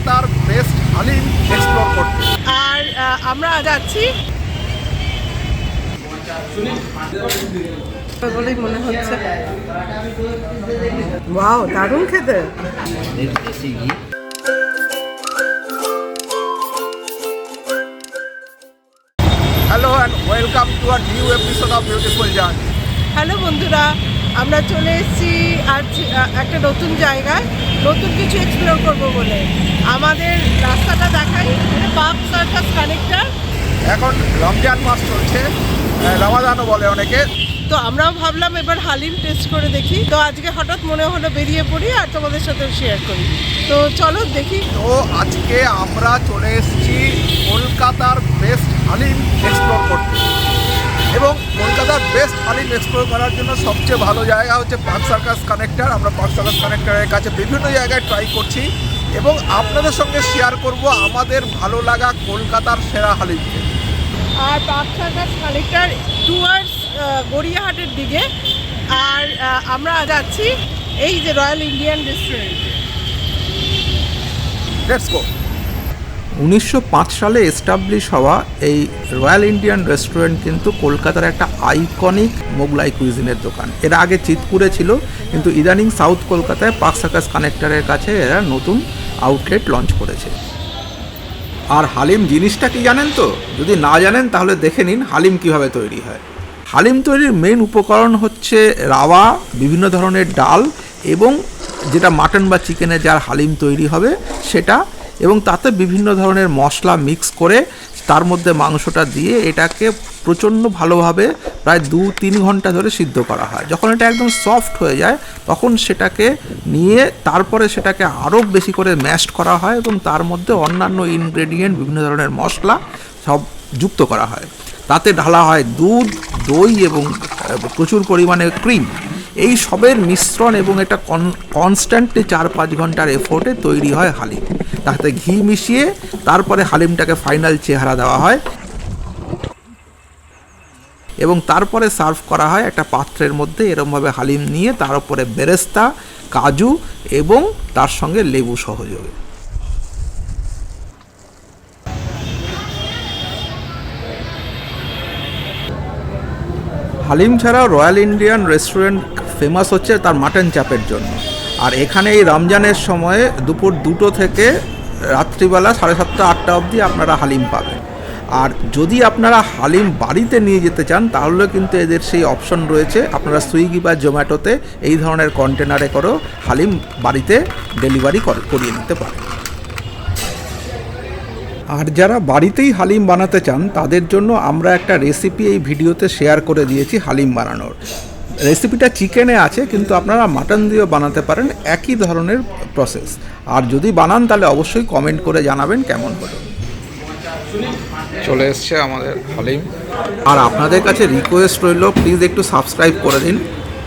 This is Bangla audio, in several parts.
কলকাতার বেস্ট হালিম এক্সপ্লোর করতে। আর আমরা যাচ্ছি। বলেই মনে হচ্ছে। ওয়াও দারুণ খেতে। Hello and welcome to our new episode of beautiful journey hello বন্ধুরা। আমরা চলে এসেছি আজ একটা নতুন জায়গায় নতুন কিছু এক্সপ্লোর করব বলে। আমাদের রাস্তাটা দেখাই পার্ক সার্কাস কানেক্টার। এখন রমজান মাস চলছে রমাদানও বলে অনেকে। তো আমরাও ভাবলাম এবার হালিম টেস্ট করে দেখি। তো আজকে হঠাৎ মনে হলো বেরিয়ে পড়ি আর তোমাদের সাথে শেয়ার করি। তো চলো দেখি। তো আজকে আমরা চলে এসেছি কলকাতার বেস্ট হালিম এক্সপ্লোর করতে। এবং কলকাতার বেস্ট হালিম এক্সপ্লোর করার জন্য সবচেয়ে ভালো জায়গা হচ্ছে পার্ক সার্কাস কানেক্টার আমরা পার্ক সার্কাস কানেক্টারের কাছে বিভিন্ন জায়গায় ট্রাই করছি এবং আপনাদের সঙ্গে শেয়ার করব আমাদের ভালো লাগা কলকাতার সেরা হালিমকে। আর পার্ক সার্কাস কানেক্টার টুয়ার্ডস গড়িয়াহাটের দিকে। আর আমরা যাচ্ছি এই যে Royal Indian restaurant let's go উনিশশো পাঁচ সালে এস্টাবলিশ হওয়া এই রয়্যাল ইন্ডিয়ান রেস্টুরেন্ট কিন্তু কলকাতার একটা আইকনিক মোগলাই কুইজিনের দোকান। এর আগে চিতপুরে ছিল, কিন্তু ইদানিং সাউথ কলকাতায় পার্ক সার্কাস কানেক্টরের কাছে এরা নতুন আউটলেট লঞ্চ করেছে। আর হালিম জিনিসটা কি জানেন তো? যদি না জানেন, তাহলে দেখে নিন হালিম কীভাবে তৈরি হয়। হালিম তৈরির মেন উপকরণ হচ্ছে রাওয়া, বিভিন্ন ধরনের ডাল এবং যেটা মাটন বা চিকেনে যার হালিম তৈরি হবে, সেটা এবং তাতে বিভিন্ন ধরনের মশলা মিক্স করে তার মধ্যে মাংসটা দিয়ে এটাকে প্রচণ্ড ভালোভাবে প্রায় দু তিন ঘণ্টা ধরে সিদ্ধ করা হয়। যখন এটা একদম সফট হয়ে যায়, তখন সেটাকে নিয়ে তারপরে সেটাকে আরও বেশি করে ম্যাশড করা হয় এবং তার মধ্যে অন্যান্য ইনগ্রেডিয়েন্ট বিভিন্ন ধরনের মশলা সব যুক্ত করা হয়। তাতে ঢালা হয় দুধ, দই এবং প্রচুর পরিমাণে ক্রিম এই সবের মিশ্রণ এবং এটা কনস্ট্যান্টলি চার পাঁচ ঘণ্টার এফোর্টে তৈরি হয় হালিম। তাতে ঘি মিশিয়ে তারপরে হালিমটাকে ফাইনাল চেহারা দেওয়া হয়। এবং তারপরে সার্ভ করা হয় একটা পাত্রের মধ্যে, এরমভাবে হালিম নিয়ে তার উপরে বেরেস্তা, কাজু এবং তার সঙ্গে লেবু সহযোগে। হালিম ছাড়াও রয়্যাল ইন্ডিয়ান রেস্টুরেন্ট ফেমাস হচ্ছে তার মাটন চাপের জন্য। আর এখানে এই রমজানের সময়ে দুপুর দুটো থেকে রাত্রিবেলা সাড়ে সাতটা, আটটা অবধি আপনারা হালিম পাবেন। আর যদি আপনারা হালিম বাড়িতে নিয়ে যেতে চান, তাহলে কিন্তু এদের সেই অপশন রয়েছে। আপনারা সুইগি বা জোম্যাটোতে এই ধরনের কন্টেনারে করেও হালিম বাড়িতে ডেলিভারি করিয়ে নিতে পারেন। আর যারা বাড়িতেই হালিম বানাতে চান, তাদের জন্য আমরা একটা রেসিপি এই ভিডিওতে শেয়ার করে দিয়েছি হালিম বানানোর। রেসিপিটা চিকেনে আছে কিন্তু আপনারা মাটন দিয়েও বানাতে পারেন একই ধরনের প্রসেস আর যদি বানান তাহলে অবশ্যই কমেন্ট করে জানাবেন কেমন হলো। চলে এসছে আমাদের হালিম আর আপনাদের কাছে রিকোয়েস্ট রইল প্লিজ একটু সাবস্ক্রাইব করে দিন।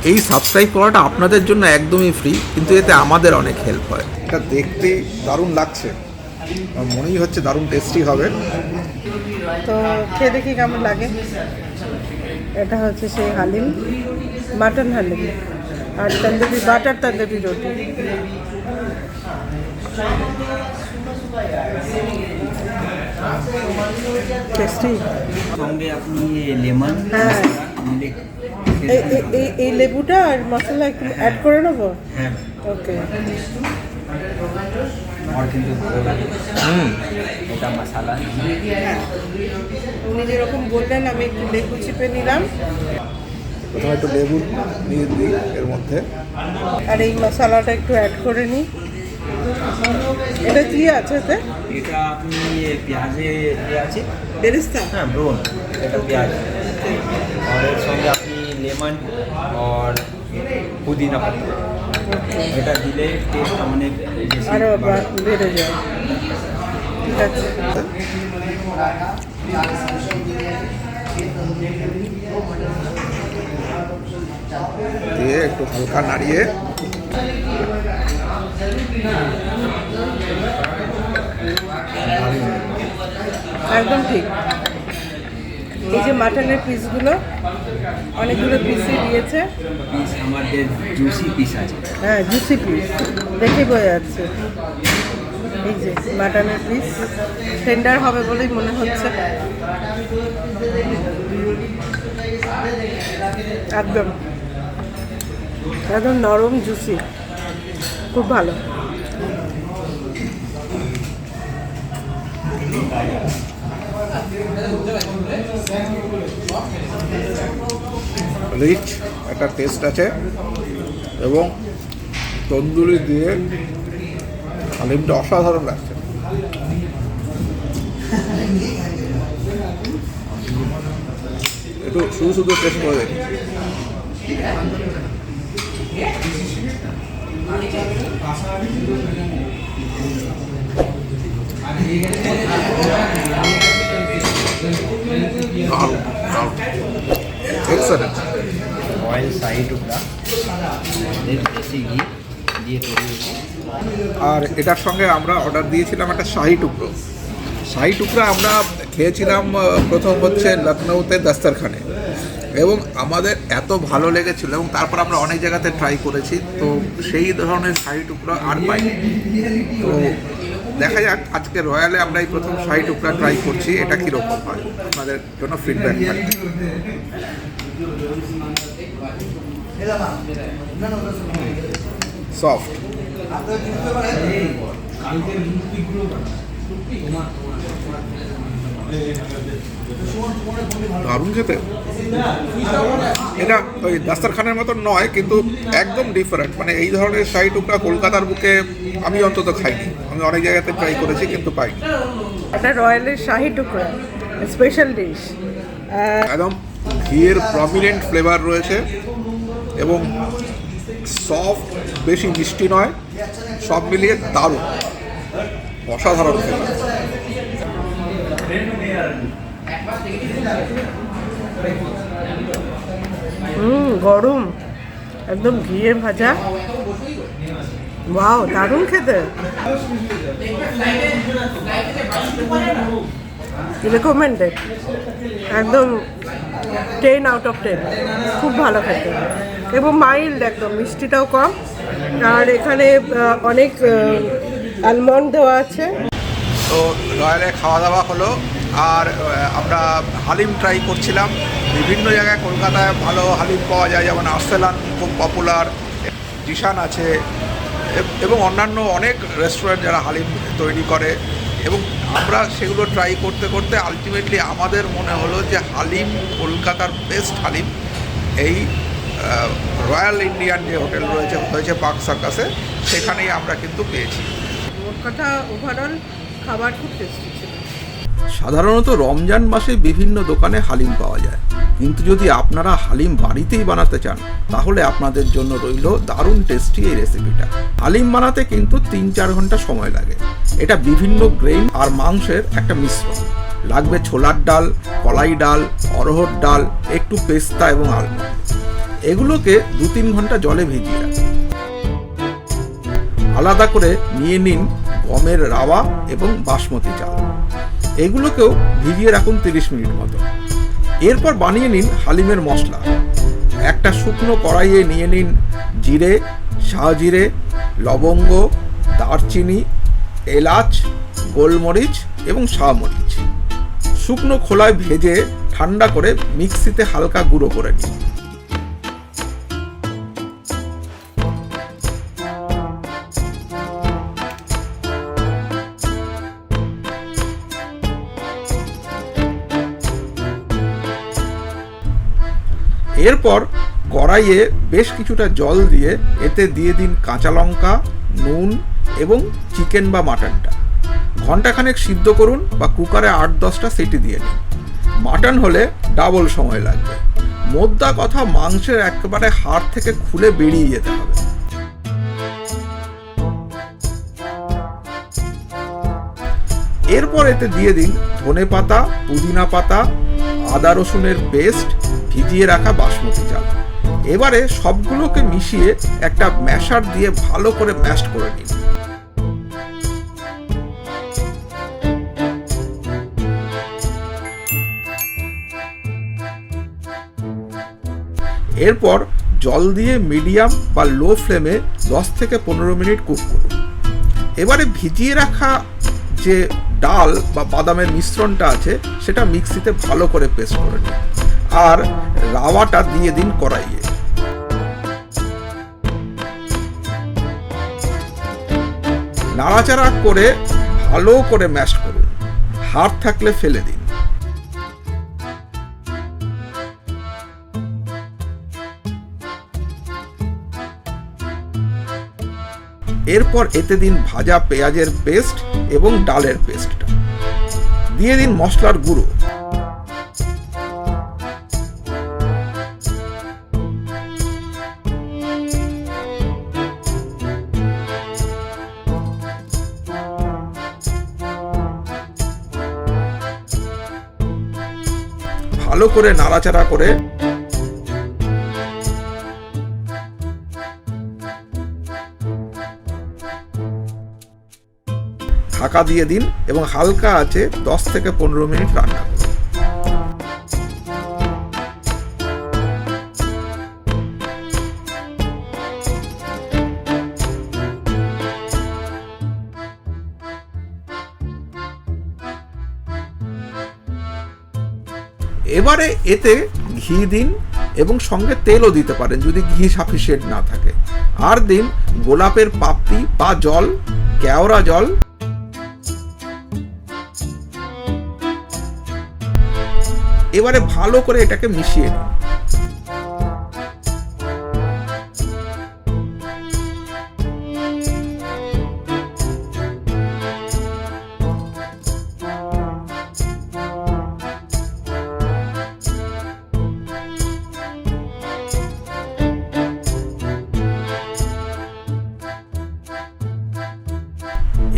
এই সাবস্ক্রাইব করাটা আপনাদের জন্য একদমই ফ্রি কিন্তু এতে আমাদের অনেক হেল্প হয়। এটা দেখতে দারুণ লাগছে। মনেই হচ্ছে দারুণ টেস্টি হবে। তো খেয়ে দেখি কেমন লাগে। এটা হচ্ছে সেই হালিম মাটন হালিম আর তন্দুরি বাটার তন্দুরি রুটি। টেস্টি সঙ্গে আপনি লেমন হ্যাঁ। এই লেবুটা আর মশলা একটু অ্যাড করে নেব? হ্যাঁ। ওকে আর কিন্তু এটা মশালা। উনি যেরকম বললেন আমি একটু লেবু চিপে নিলাম। প্রথমে একটু লেবু দিয়ে দিই এর মধ্যে। আর এই মশলাটা একটু অ্যাড করে নিই এটা কি আছে এতে? এটা আপনি পেঁয়াজে আছে? বেরেস্তা? হ্যাঁ ব্রোন এটা পেঁয়াজ। আর এর সঙ্গে আপনি লেমন আর পুদিনা পাতা। এটা দিলে টেস্ট অনেক আরও বেড়ে যায়। ঠিক আছে। দিয়ে একটু হালকা নাড়িয়ে। একদম ঠিক। এই যে মাটনের পিসগুলো অনেকগুলো পিসই দিয়েছে। পিস আমাদের জুসি পিস আছে। হ্যাঁ জুসি পিস দেখে বোঝা যাচ্ছে। এই যে মাটনের পিস টেন্ডার হবে বলেই মনে হচ্ছে। একদম। একদম নরম জুসি খুব ভালো। রিচ, একটা টেস্ট আছে, এবং তন্দুরি দিয়ে হালিমটা অসাধারণ লাগছে। একটু শুধু শুধু টেস্ট করে দেখি। এক্সেলেন্ট অয়েল হয়েছে আর এটার সঙ্গে আমরা অর্ডার দিয়েছিলাম একটা শাহি টুকরো। শাহি টুকরা আমরা খেয়েছিলাম প্রথম হচ্ছে লখনৌতে দস্তরখানে। এবং আমাদের এত ভালো লেগেছিল এবং তারপর আমরা অনেক জায়গাতে ট্রাই করেছি, তো সেই ধরনের শাহি টুকরো আর পাই তো দেখা যাক, আজকে রয়্যালে আমরা এই প্রথম শাহি টুকরা ট্রাই করছি, এটা কীরকম হয়? আপনাদের জন্য ফিডব্যাক সফট দারুণ খেতে। এটা ওই দাস্তারখানের মতন নয়, কিন্তু একদম ডিফারেন্ট মানে এই ধরনের শাহী টুকরা কলকাতার বুকে আমি অন্তত খাইনি। আমি অনেক জায়গাতে ট্রাই করেছি কিন্তু পাইনি। এটা রয়্যালের শাহি টুকরা স্পেশাল ডিশ একদম ঘিয়ের প্রমিনেন্ট ফ্লেভার রয়েছে এবং সফট বেশি মিষ্টি নয় সব মিলিয়ে দারুণ। অসাধারণ খেতে হুম গরম। একদম ঘিয়ে ভাজা। ওয়াও দারুণ খেতে। রেকমেন্ডেড একদম টেন আউট অফ টেন খুব ভালো খেতে। এবং মাইল্ড একদম, মিষ্টিটাও কম। আর এখানে অনেক আলমন্ড দেওয়া আছে। তো রয়্যালে খাওয়া দাওয়া হলো। আর আমরা হালিম ট্রাই করছিলাম। বিভিন্ন জায়গায়, কলকাতায় ভালো হালিম পাওয়া যায়। যেমন আর্সেলান খুব পপুলার জিশান আছে। এব- অন্যান্য অনেক রেস্টুরেন্ট যারা হালিম তৈরি করে, এবং আমরা সেগুলো ট্রাই করতে করতে আলটিমেটলি আমাদের মনে হলো যে হালিম, কলকাতার বেস্ট হালিম, এই রয়্যাল ইন্ডিয়ান যে হোটেল রয়েছে, হয়েছে পার্ক সার্কাসে সেখানেই আমরা কিন্তু পেয়েছি। মোট কথা ওভারঅল খাবার খুব টেস্টি সাধারণত রমজান মাসে বিভিন্ন দোকানে হালিম পাওয়া যায়। কিন্তু যদি আপনারা হালিম বাড়িতেই বানাতে চান, তাহলে আপনাদের জন্য রইল দারুণ টেস্টি এই রেসিপিটা হালিম বানাতে কিন্তু তিন চার ঘণ্টা সময় লাগে। এটা বিভিন্ন গ্রেইন আর মাংসের একটা মিশ্রণ। লাগবে ছোলার ডাল, কলাই ডাল অরহর ডাল, একটু পেস্তা এবং আলমন্ড এগুলোকে দু তিন ঘণ্টা জলে ভিজিয়ে রাখুন। আলাদা করে নিয়ে নিন গমের রাওয়া এবং বাসমতি চাল। এগুলোকেও ভিজিয়ে রাখুন তিরিশ মিনিট মতো। এরপর বানিয়ে নিন হালিমের মশলা। একটা শুকনো কড়াইয়ে নিয়ে নিন জিরে শাহজিরে লবঙ্গ, দারচিনি, এলাচ, গোলমরিচ এবং শাহমরিচ শুকনো খোলায় ভেজে ঠান্ডা করে মিক্সিতে হালকা গুঁড়ো করে নিন। এরপর কড়াইয়ে বেশ কিছুটা জল দিয়ে এতে দিয়ে দিন কাঁচা লঙ্কা, নুন এবং চিকেন বা মাটনটা। ঘন্টাখানেক সিদ্ধ করুন বা কুকারে আট দশটা সিটি দিয়ে নিন। মাটন হলে ডাবল সময় লাগবে। মোদ্দা কথা মাংসের একেবারে হাড় থেকে খুলে বেরিয়ে যেতে হবে। এরপর এতে দিয়ে দিন ধনে পাতা পুদিনা পাতা আদা রসুনের পেস্ট ভিজিয়ে রাখা বাসমতি চাল। এবারে সবগুলোকে মিশিয়ে একটা ম্যাশার দিয়ে ভালো করে ম্যাশ করে নিন। এরপর জল দিয়ে মিডিয়াম বা লো ফ্লেমে দশ থেকে পনেরো মিনিট কুক করুন। এবারে ভিজিয়ে রাখা যে ডাল বা বাদামের মিশ্রণটা আছে, সেটা মিক্সিতে ভালো করে পেস্ট করে নিন। আর রাওয়াটা দিয়ে দিন কড়াইয়ে। নাড়াচাড়া করে ভালো করে ম্যাশ করুন। হাত থাকলে ফেলে দিন। এরপর এতে দিন ভাজা পেঁয়াজের পেস্ট এবং ডালের পেস্টটা দিয়ে দিন মশলার গুঁড়ো। ভালো করে নাড়াচাড়া করে ঢাকা দিয়ে দিন এবং হালকা আছে দশ থেকে পনেরো মিনিট রান্না এবারে এতে ঘি দিন এবং সঙ্গে তেলও দিতে পারেন যদি ঘি সাফিসিয়েন্ট না থাকে। আর দিন গোলাপের পাপড়ি বা জল, কেওড়া জল এবারে ভালো করে এটাকে মিশিয়ে নিন।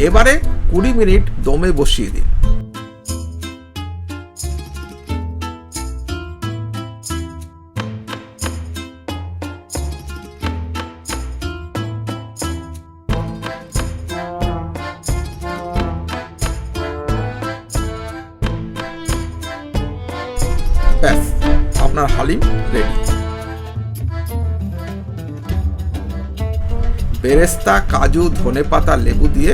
এবারে কুড়ি মিনিট দমে বসিয়ে দিন। আপনার হালিম রেডি। বেরেস্তা কাজু ধনে পাতা লেবু দিয়ে